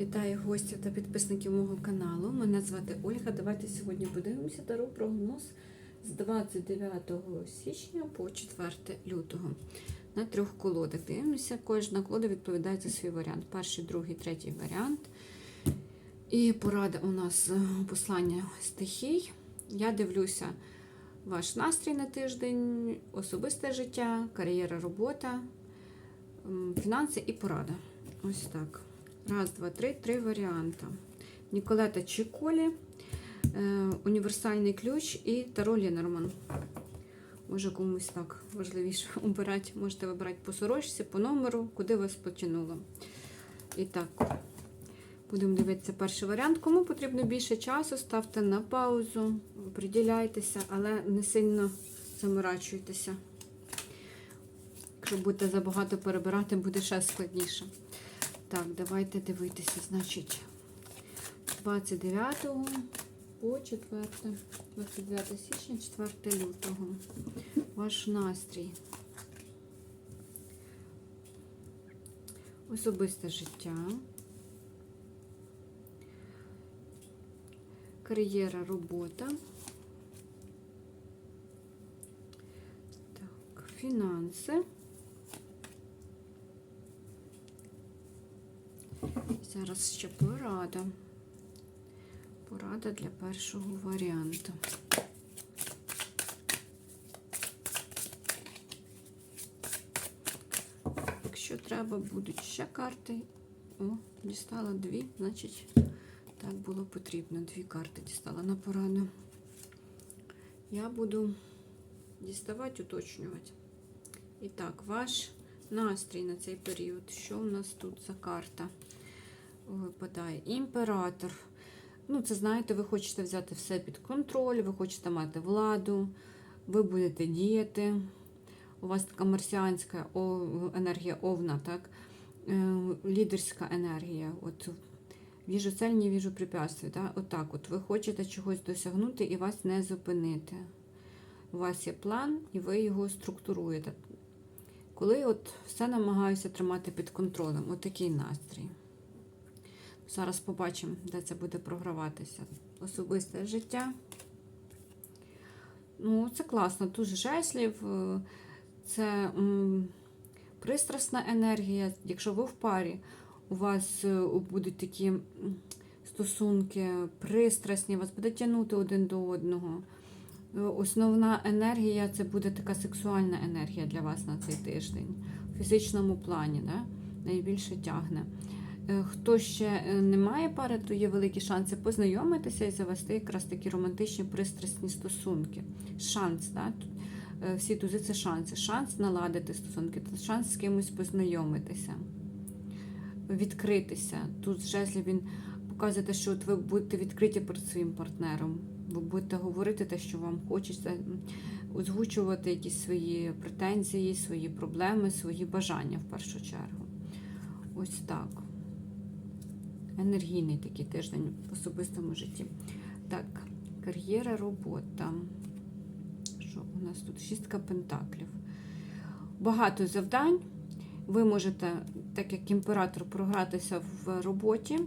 Вітаю гостів та підписників мого каналу. Мене звати Ольга. Давайте сьогодні подивимося таро прогноз з 29 січня по 4 лютого. На трьох колодах дивимося. Кожна колода відповідає за свій варіант. Перший, другий, третій варіант. І порада у нас е, послання стихій. Я дивлюся ваш настрій на тиждень, особисте життя, кар'єра, робота, фінанси і порада. Ось так. Раз, два, три, три варіанти. Ніколета Чіколі, е, універсальний ключ і Таро Лінерман. Може комусь так важливіше обирати. Можете вибирати по сорочці, по номеру, куди вас потягнуло. І так, будемо дивитися перший варіант. Кому потрібно більше часу, ставте на паузу, приділяйтеся, але не сильно заморачуйтеся. Якщо будете забагато перебирати, буде ще складніше. Так, давайте дивитися, значить, 29 по 4, 29 січня, 4 лютого. Ваш настрій. Особисте життя. Кар'єра, робота. Так, фінанси. Зараз ще порада. Порада для першого варіанту. Якщо треба, будуть ще карти. О, дістала дві, значить, так було потрібно. Дві карти дістала на пораду. Я буду діставати, уточнювати. І так, ваш настрій на цей період. Що в нас тут за карта? Випадає імператор. Ну, це знаєте, ви хочете взяти все під контроль, ви хочете мати владу, ви будете діяти. У вас така марсіанська енергія овна, так? Е, лідерська енергія. От Віжу цель, не віжу препятствий. Так? Отак от, ви хочете чогось досягнути і вас не зупинити. У вас є план, і ви його структуруєте. Коли от все намагаюся тримати під контролем, отакий настрій. Зараз побачимо, де це буде програватися. Особисте життя. Ну, це класно. Тут жеслів, е, це пристрасна енергія. Якщо ви в парі, у вас е, будуть такі стосунки пристрасні, вас буде тягнути один до одного. Е, основна енергія це буде така сексуальна енергія для вас на цей тиждень. В фізичному плані, да? найбільше тягне. Хто ще не має пари, то є великі шанси познайомитися і завести якраз такі романтичні пристрасні стосунки. Шанс, так? всі тузи це шанси. Шанс наладити стосунки, шанс з кимось познайомитися, відкритися. Тут жезлі він показує, те, що от ви будете відкриті перед своїм партнером. Ви будете говорити те, що вам хочеться, озвучувати якісь свої претензії, свої проблеми, свої бажання в першу чергу. Ось так енергійний такий тиждень в особистому житті. Так, кар'єра, робота. Що у нас тут? Шістка пентаклів. Багато завдань. Ви можете, так як імператор, програтися в роботі,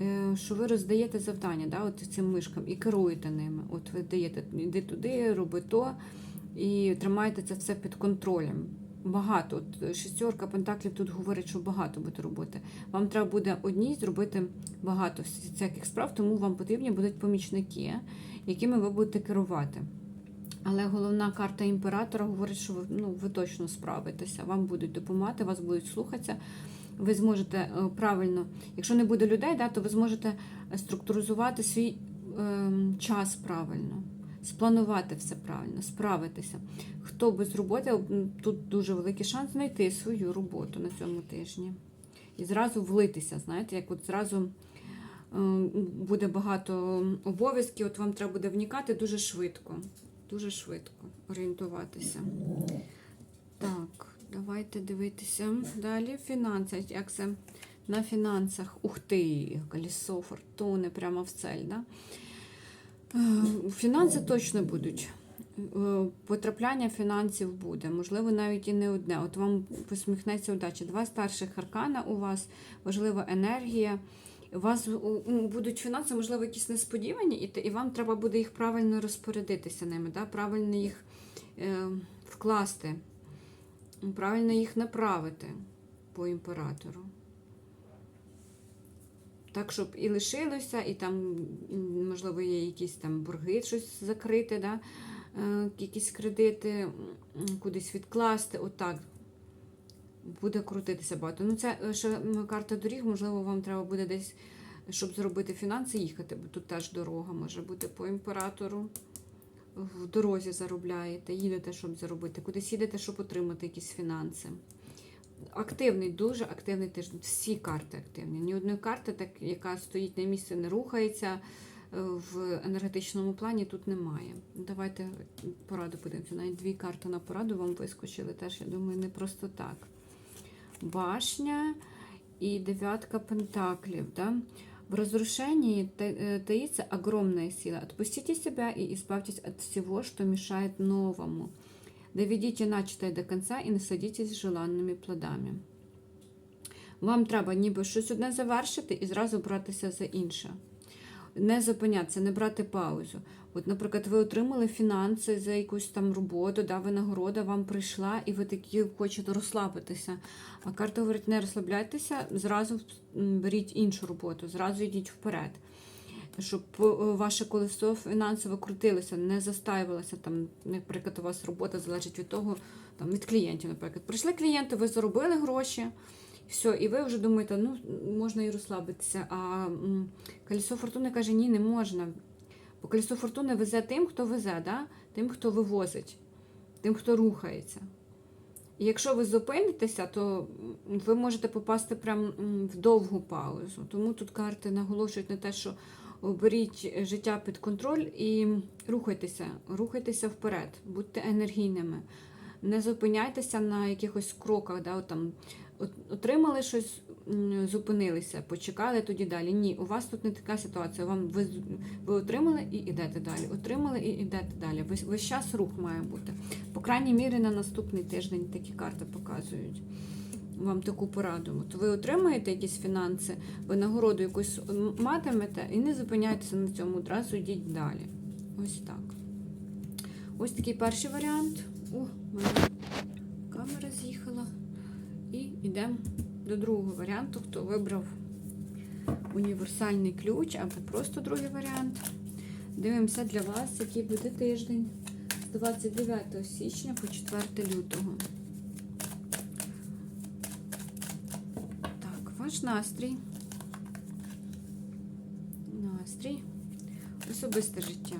е, що ви роздаєте завдання да, от цим мишкам і керуєте ними. От ви даєте, йди туди, роби то, і тримаєте це все під контролем багато. От Шестерка Пентаклів тут говорить, що багато буде роботи. Вам треба буде одній зробити багато всяких справ, тому вам потрібні будуть помічники, якими ви будете керувати. Але головна карта імператора говорить, що ви ну, ви точно справитеся, вам будуть допомагати, вас будуть слухатися. Ви зможете е, правильно, якщо не буде людей, да, то ви зможете структуризувати свій е, час правильно спланувати все правильно, справитися. Хто без роботи, тут дуже великий шанс знайти свою роботу на цьому тижні. І зразу влитися, знаєте, як от зразу е, буде багато обов'язків, от вам треба буде вникати дуже швидко. Дуже швидко орієнтуватися. Так, давайте дивитися. Далі фінанси. Як це на фінансах? Ух ти, колесо фортуни прямо в цель. Да? Е, фінанси точно будуть. е, потрапляння фінансів буде, можливо, навіть і не одне. От вам посміхнеться удача. Два старших аркана у вас, важлива енергія. У вас ну, будуть фінанси, можливо, якісь несподівані, і, вам треба буде їх правильно розпорядитися ними, да? правильно їх е, вкласти, правильно їх направити по імператору. Так, щоб і лишилося, і там, можливо, є якісь там борги, щось закрити, да? е, якісь кредити, кудись відкласти. Отак буде крутитися багато. Ну, це е, ще карта доріг, можливо, вам треба буде десь, щоб зробити фінанси, їхати, бо тут теж дорога може бути по імператору. В дорозі заробляєте, їдете, щоб заробити, кудись їдете, щоб отримати якісь фінанси. Активний, дуже активний тиждень. Всі карти активні. Ні одної карти, так, яка стоїть на місці, не рухається е, в енергетичному плані, тут немає. Давайте пораду подивимося. Навіть дві карти на пораду вам вискочили. Теж, я думаю, не просто так. Башня и девятка пентаклей, да? В разрушении та- э, таится огромная сила. Отпустите себя и избавьтесь от всего, что мешает новому. Доведите начатое до конца і насадітесь желанними плодами. Вам треба ніби щось одне завершити і зразу братися за інше. Не зупинятися, не брати паузу. От, наприклад, ви отримали фінанси за якусь там роботу, да, винагорода вам прийшла, і ви такі хочете розслабитися. А карта говорить, не розслабляйтеся, зразу беріть іншу роботу, зразу йдіть вперед. Щоб е, ваше колесо фінансове крутилося, не застаювалося. Там, наприклад, у вас робота залежить від того, там, від клієнтів, наприклад. Прийшли клієнти, ви заробили гроші, все, і ви вже думаєте, ну, можна і розслабитися. А колесо фортуни каже, ні, не можна. Бо колесо фортуни везе тим, хто везе, да? тим, хто вивозить, тим, хто рухається. І якщо ви зупинитеся, то ви можете попасти прям м, в довгу паузу. Тому тут карти наголошують на те, що беріть життя під контроль і рухайтеся, рухайтеся вперед, будьте енергійними. Не зупиняйтеся на якихось кроках, да, от там, отримали щось, зупинилися, почекали тоді далі. Ні, у вас тут не така ситуація. Вам ви, ви отримали і йдете далі. Отримали і йдете далі. Весь, весь час рух має бути. По крайній мірі на наступний тиждень такі карти показують вам таку пораду. От ви отримаєте якісь фінанси, ви нагороду якусь матимете і не зупиняйтеся на цьому, одразу йдіть далі. Ось так. Ось такий перший варіант. О, мене камера з'їхала. І йдемо до другого варіанту, хто вибрав універсальний ключ або просто другий варіант. Дивимося для вас, який буде тиждень з 29 січня по 4 лютого. Настрій. Настрій. Особисте життя.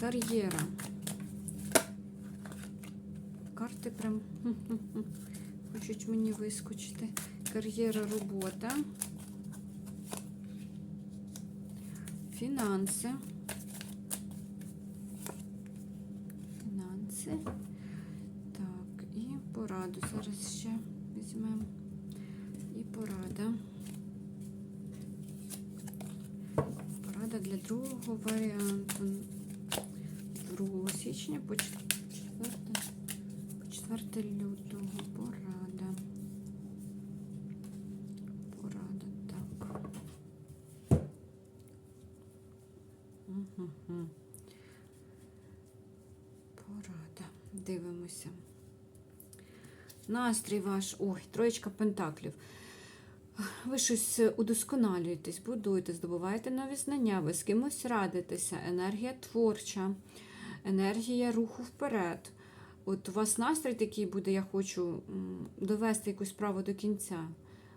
Кар'єра. Карти прям хочуть мені вискочити. Кар'єра, робота. Фінанси. Фінанси. Пораду зараз ще візьмемо. І порада. Порада для другого варіанту. 2 січня по 4, по 4 лютого. Порада. Порада, так. Угу. Порада. Дивимося. Настрій ваш. Ой, троєчка пентаклів. Ви щось удосконалюєтесь, будуєте, здобуваєте нові знання, ви з кимось радитеся, енергія творча, енергія руху вперед. От у вас настрій такий буде, я хочу довести якусь справу до кінця.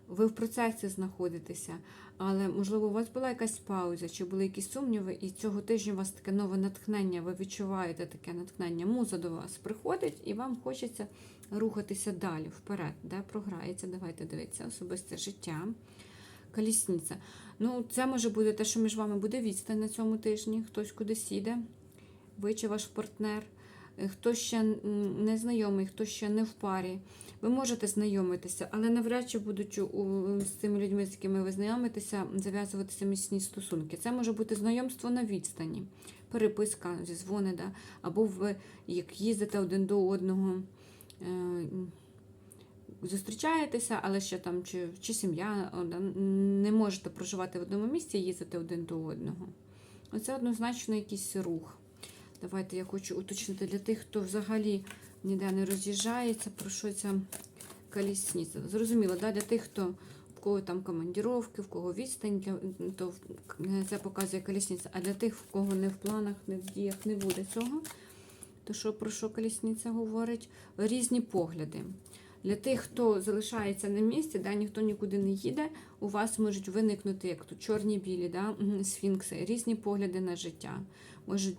Ви в процесі знаходитеся, але, можливо, у вас була якась пауза, чи були якісь сумніви, і цього тижня у вас таке нове натхнення, ви відчуваєте таке натхнення. Муза до вас приходить, і вам хочеться рухатися далі, вперед, де програється. Давайте дивитися, особисте життя. Колісниця. Ну, це може бути те, що між вами буде відстань на цьому тижні, хтось кудись їде, ви чи ваш партнер, е, хтось ще м, незнайомий, хтось ще не в парі. Ви можете знайомитися, але навряд чи у- з цими людьми, з якими ви знайомитеся, зав'язуватися міцні стосунки. Це може бути знайомство на відстані, переписка, зізвони, да? або ви як їздите один до одного. Е, Зустрічаєтеся, але ще там чи, чи сім'я не можете проживати в одному місці і їздити один до одного. Оце однозначно якийсь рух. Давайте я хочу уточнити для тих, хто взагалі ніде не роз'їжджається, про що ця колісниця. Зрозуміло, да? для тих, хто в кого там командіровки, в кого відстань, для, то це показує колісниця. А для тих, в кого не в планах, не в діях не буде цього, то що про що колісниця говорить? Різні погляди. Для тих, хто залишається на місці, да, ніхто нікуди не їде, у вас можуть виникнути, як тут чорні білі, да, сфінкси, різні погляди на життя, можуть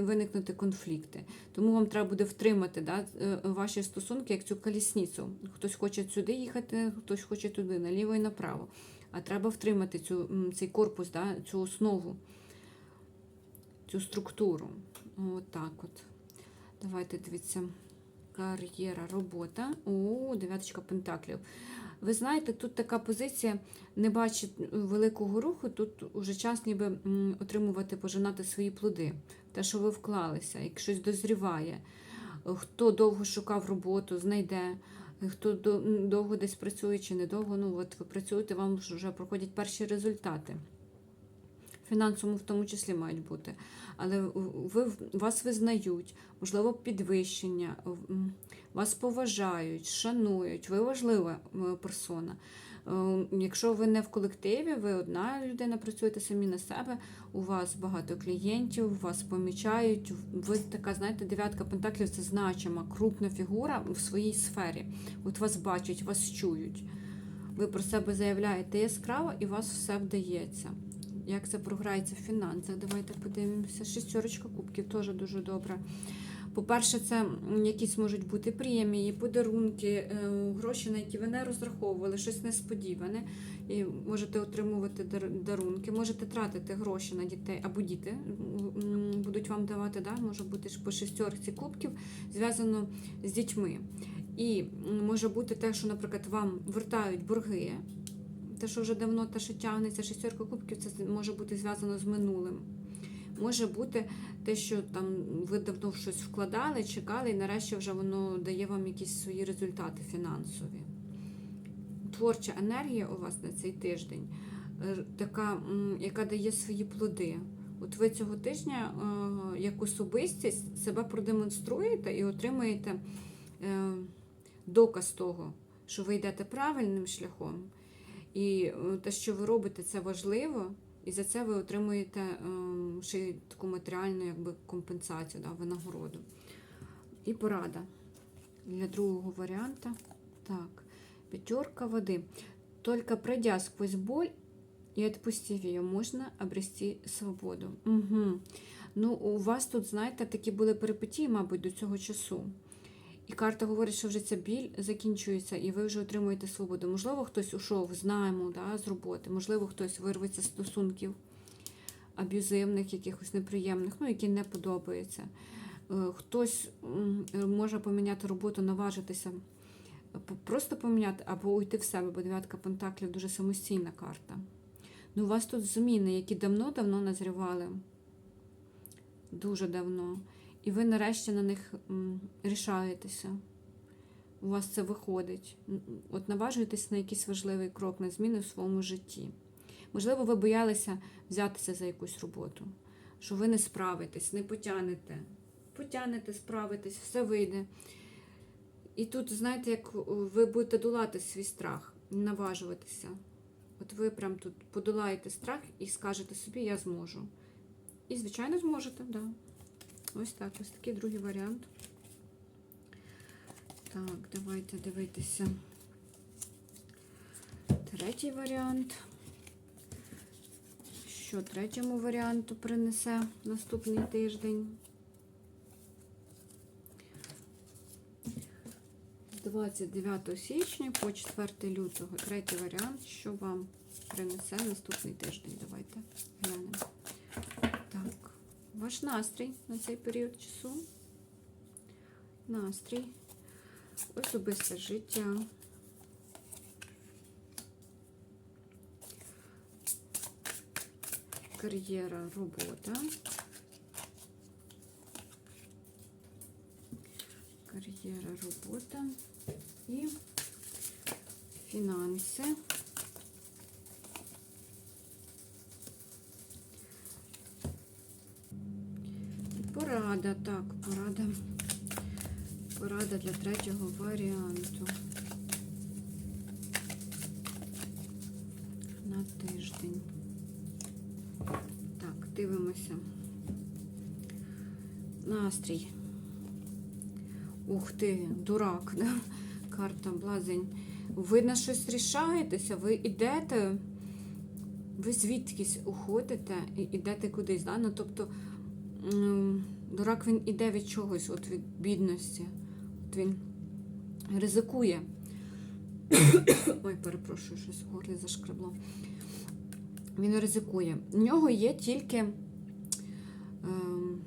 виникнути конфлікти. Тому вам треба буде втримати да, е, ваші стосунки як цю колісницю. Хтось хоче сюди їхати, хтось хоче туди, наліво і направо. А треба втримати цю, цей корпус, да, цю основу, цю структуру. Отак от. Давайте дивіться. Кар'єра, робота. О, дев'яточка пентаклів. Ви знаєте, тут така позиція не бачить великого руху, тут уже час ніби отримувати, пожинати свої плоди. Те, що ви вклалися, як щось дозріває. Хто довго шукав роботу, знайде. Хто довго десь працює чи недовго, ну от ви працюєте, вам вже проходять перші результати. Фінансовому в тому числі мають бути. Але ви, вас визнають, можливо, підвищення, вас поважають, шанують, ви важлива е, персона. Е, Якщо ви не в колективі, ви одна людина працюєте самі на себе, у вас багато клієнтів, вас помічають. Ви така, знаєте, дев'ятка пентаклів це значима, крупна фігура в своїй сфері. От вас бачать, вас чують. Ви про себе заявляєте яскраво і вас все вдається. Як це програється в фінансах? Давайте подивимося. Шестерочка кубків теж дуже добре. По-перше, це якісь можуть бути премії, подарунки, е, гроші, на які ви не розраховували, щось несподіване. І можете отримувати дарунки, можете тратити гроші на дітей, або діти будуть вам давати, да? може бути по шестерці кубків, зв'язано з дітьми. І може бути те, що, наприклад, вам вертають борги. Те, що вже давно те, що тягнеться, шестерка кубків, це може бути зв'язано з минулим. Може бути те, що там ви давно щось вкладали, чекали, і нарешті вже воно дає вам якісь свої результати фінансові. Творча енергія у вас на цей тиждень, е, така, яка дає свої плоди. От ви цього тижня е, як особистість себе продемонструєте і отримаєте е, доказ того, що ви йдете правильним шляхом. І е, те, що ви робите, це важливо, і за це ви отримуєте е, ще й таку матеріальну якби, компенсацію, да, винагороду. І порада для другого варіанта. Так, пятерка воды. Только пройдя сквозь боль и отпустив ее, можна обрести свободу. Угу. Ну, у вас тут, знаєте, такі були перипетії, мабуть, до цього часу. І карта говорить, що вже ця біль закінчується, і ви вже отримуєте свободу. Можливо, хтось ушов з найму, да, з роботи, можливо, хтось вирветься з стосунків аб'юзивних, якихось неприємних, ну, які не подобаються. Е, Хтось може поміняти роботу, наважитися, просто поміняти або уйти в себе, бо дев'ятка пентаклів дуже самостійна карта. Ну, у вас тут зміни, які давно-давно назрівали. Дуже давно. І ви нарешті на них рішаєтеся. У вас це виходить. От наважуєтесь на якийсь важливий крок, на зміни в своєму житті. Можливо, ви боялися взятися за якусь роботу, що ви не справитесь, не потягнете. Потягнете, справитесь, все вийде. І тут, знаєте, як ви будете долати свій страх, наважуватися. От ви прям тут подолаєте страх і скажете собі, я зможу. І, звичайно, зможете, так. Да. Ось так, ось такий другий варіант. Так, давайте дивитися. Третій варіант. Що третьому варіанту принесе наступний тиждень? 29 січня по 4 лютого. Третій варіант, що вам принесе наступний тиждень. Давайте глянемо. Так, ваш настрій на цей період часу. Настрій. Особисте життя. Кар'єра, робота. Кар'єра, робота і фінанси. Порада, так, порада. Порада для третього варіанту. На тиждень. Так, дивимося. Настрій. Ух ти, дурак, да? Карта блазень. Ви на щось рішаєтеся, ви йдете, ви звідкись уходите і йдете кудись. Да? Ну, тобто дурак він іде від чогось, от від бідності. От він ризикує. Ой, перепрошую, щось в горлі зашкребло. Він ризикує. В нього є тільки. Ем,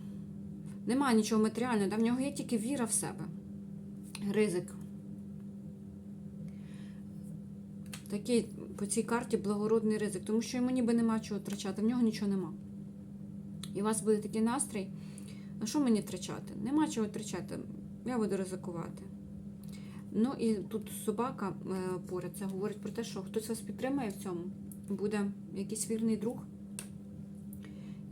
немає нічого матеріального, да? в нього є тільки віра в себе. Ризик. Такий по цій карті благородний ризик, тому що йому ніби нема чого втрачати, в нього нічого нема. І у вас буде такий настрій. А що мені втрачати? Нема чого втрачати, я буду ризикувати. Ну і тут собака е, поряд це говорить про те, що хтось вас підтримає в цьому. Буде якийсь вірний друг,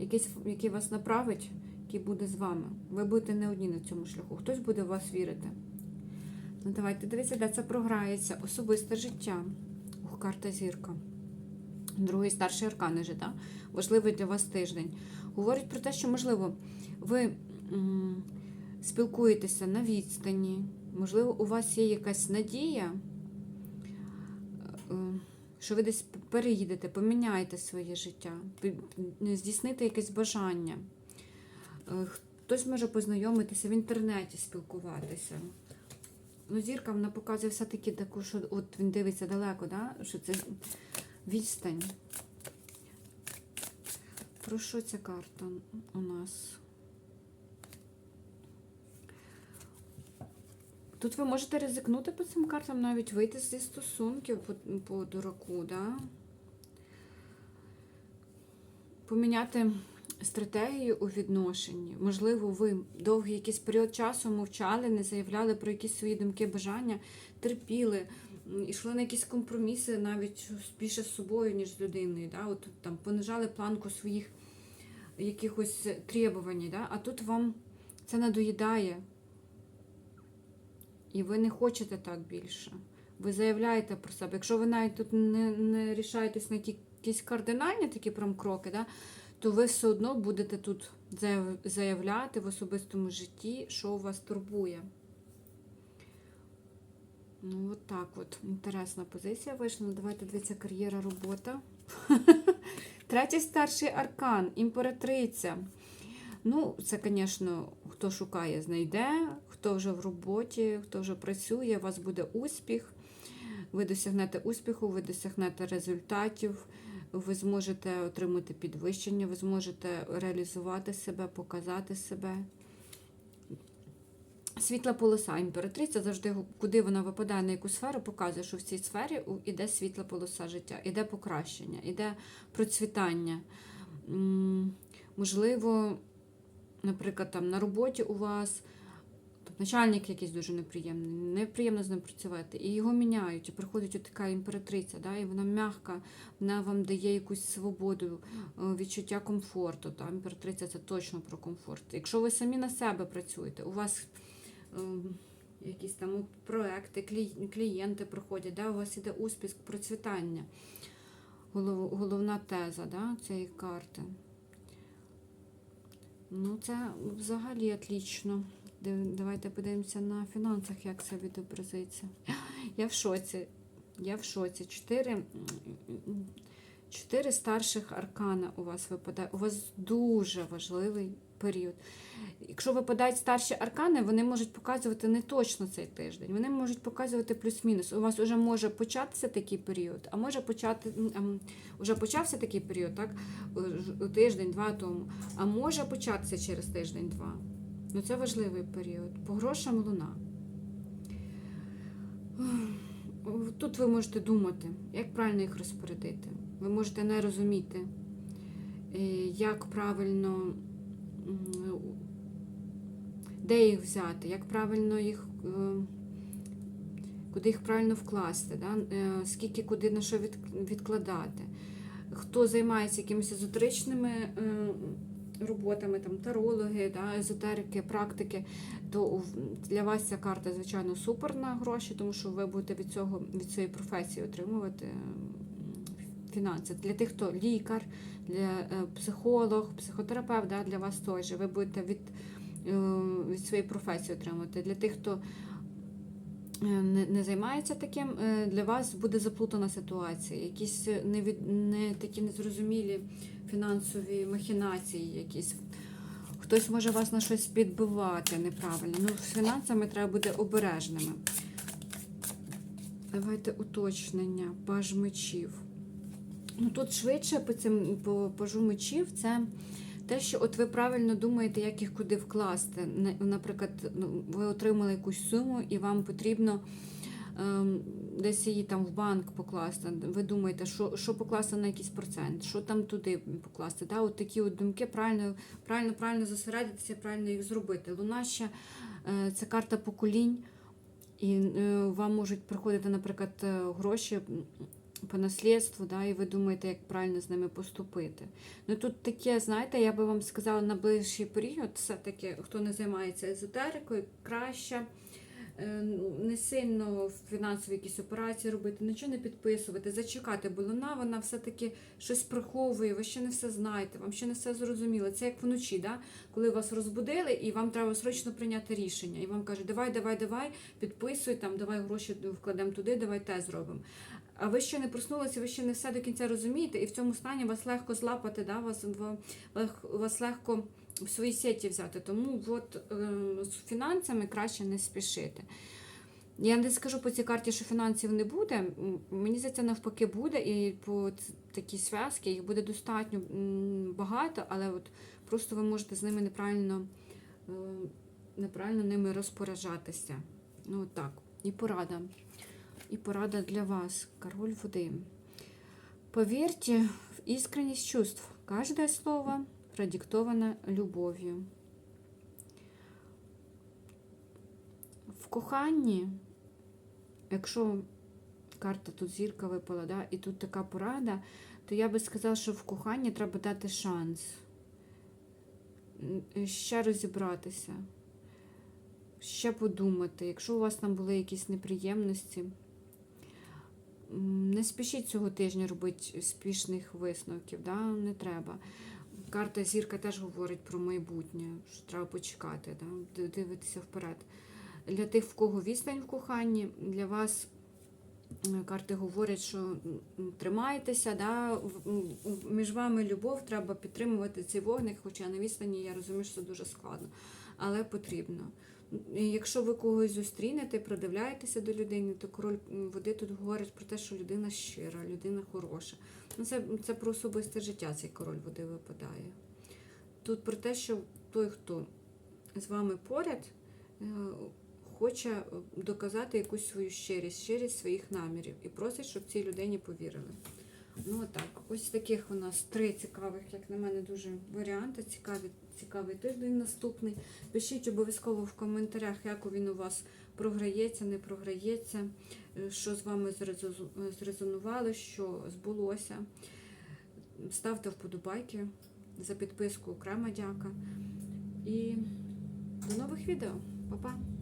якийсь, який вас направить, який буде з вами. Ви будете не одні на цьому шляху. Хтось буде в вас вірити. Ну, давайте дивіться, де це програється. Особисте життя. Ух, карта зірка. Другий старший аркан життя. Важливий для вас тиждень. Говорить про те, що, можливо, ви спілкуєтеся на відстані. Можливо, у вас є якась надія, е, що ви десь переїдете, поміняєте своє життя, здійсните якесь бажання. Е, Хтось може познайомитися в інтернеті, спілкуватися. Ну, зірка вона показує все-таки таку, що от він дивиться далеко, да? що це відстань. Про що ця карта у нас? Тут ви можете ризикнути по цим картам, навіть вийти зі стосунків по, по дураку, да? Поміняти стратегію у відношенні. Можливо, ви довгий якийсь період часу мовчали, не заявляли про якісь свої думки, бажання, терпіли, м, ішли на якісь компроміси навіть більше з собою, ніж з людиною. Да? От, там, понижали планку своїх якихось требувань, да? а тут вам це надоїдає. І ви не хочете так більше. Ви заявляєте про себе. Якщо ви навіть тут не, не рішаєтесь на якісь кардинальні такі прям кроки, да, то ви все одно будете тут заявляти в особистому житті, що вас турбує. Ну, от так от. Інтересна позиція вийшла. Ну, давайте дивіться, кар'єра, робота. Третій старший аркан, імператриця. Ну, це, звісно, хто шукає, знайде, хто вже в роботі, хто вже працює, у вас буде успіх. Ви досягнете успіху, ви досягнете результатів, ви зможете отримати підвищення, ви зможете реалізувати себе, показати себе. Світла полоса імператриця завжди, куди вона випадає, на яку сферу, показує, що в цій сфері іде світла полоса життя, іде покращення, іде процвітання. Можливо, наприклад, там на роботі у вас начальник якийсь дуже неприємний, неприємно з ним працювати, і його міняють, і приходить така імператриця, да, і вона м'яка, вона вам дає якусь свободу, е, відчуття комфорту. Та, імператриця це точно про комфорт. Якщо ви самі на себе працюєте, у вас е, якісь там проекти, клієнти приходять, да, у вас іде успіх, процвітання. Голов, головна теза да, цієї карти. Ну, це взагалі отлично. Давайте подивимося на фінансах, як це відобразиться. Я в шоці. Я в шоці. Чотири, чотири старших аркана у вас випадає. У вас дуже важливий період. Якщо випадають старші аркани, вони можуть показувати не точно цей тиждень. Вони можуть показувати плюс-мінус. У вас вже може початися такий період, а може почати м, ем, почався такий період, так? Е, Тиждень-два тому. А може початися через тиждень-два. Ну це важливий період. По грошам луна. Тут ви можете думати, як правильно їх розпорядити. Ви можете не розуміти, е, як правильно, де їх взяти, як правильно їх, е, куди їх правильно вкласти, да? е, скільки куди на що відкладати. Хто займається якимись езотеричними роботами, там тарологи, да, езотерики, практики, то для вас ця карта, звичайно, супер на гроші, тому що ви будете від цього від цієї професії отримувати фінанси. Для тих, хто лікар, для е, психолог, психотерапевт, да, для вас же. Ви будете від, е, від своєї професії отримувати. Для тих, хто не, не займається таким, е, для вас буде заплутана ситуація, якісь не, від, не такі незрозумілі фінансові махінації якісь. Хтось може вас на щось підбивати неправильно. Ну, з фінансами треба бути обережними. Давайте уточнення. Паж мечів. Ну, тут швидше по цим по пажу мечів це те, що от ви правильно думаєте, як їх куди вкласти. Наприклад, ну, ви отримали якусь суму і вам потрібно ем, десь її там в банк покласти. Ви думаєте, що, що покласти на якийсь процент, що там туди покласти. Да? От такі от думки правильно, правильно, правильно зосередитися, правильно їх зробити. Луна ще е, це карта поколінь, і е, вам можуть приходити, наприклад, е, гроші. По наслідству, да, і ви думаєте, як правильно з ними поступити. Ну тут таке, знаєте, я би вам сказала, на ближчий період, все-таки, хто не займається езотерикою, краще не сильно фінансові якісь операції робити, нічого не підписувати, зачекати, бо луна вона все-таки щось приховує, ви ще не все знаєте, вам ще не все зрозуміло. Це як вночі, да? коли вас розбудили, і вам треба срочно прийняти рішення. І вам кажуть, давай, давай, давай, підписуй, там, давай гроші вкладемо туди, давай те зробимо. А ви ще не проснулися, ви ще не все до кінця розумієте, і в цьому стані вас легко злапати, да? вас, вас легко в свої сеті взяти. Тому от, е, з фінансами краще не спішити. Я не скажу по цій карті, що фінансів не буде. Мені здається, навпаки, буде, і по такій зв'язки їх буде достатньо багато, але от просто ви можете з ними неправильно, е, неправильно ними розпоряджатися. Ну, так. І порада. І порада для вас, король воды. Поверьте в искренность чувств. Каждое слово продиктовано любов'ю. В коханні, якщо карта тут зірка випала, да, і тут така порада, то я би сказала, що в коханні треба дати шанс. Ще розібратися, ще подумати. Якщо у вас там були якісь неприємності, Не спішіть цього тижня робити спішних висновків, да? не треба. Карта зірка теж говорить про майбутнє, що треба почекати, да? дивитися вперед. Для тих, в кого відстань в коханні, для вас е, карти говорять, що тримайтеся, да? між вами любов, треба підтримувати цей вогник, хоча на відстані я розумію, що це дуже складно, але потрібно. Якщо ви когось зустрінете, придивляєтеся до людини, то король води тут говорить про те, що людина щира, людина хороша. Ну, це, це про особисте життя цей король води випадає. Тут про те, що той, хто з вами поряд, е, хоче е, доказати якусь свою щирість, щирість своїх намірів і просить, щоб цій людині повірили. Ну отак. Ось таких у нас три цікавих, як на мене, дуже варіанти. Цікаві, цікавий тиждень наступний. Пишіть обов'язково в коментарях, як він у вас програється, не програється, е, що з вами зрезонувало, що збулося. Ставте вподобайки за підписку окрема дяка. І до нових відео. Па-па!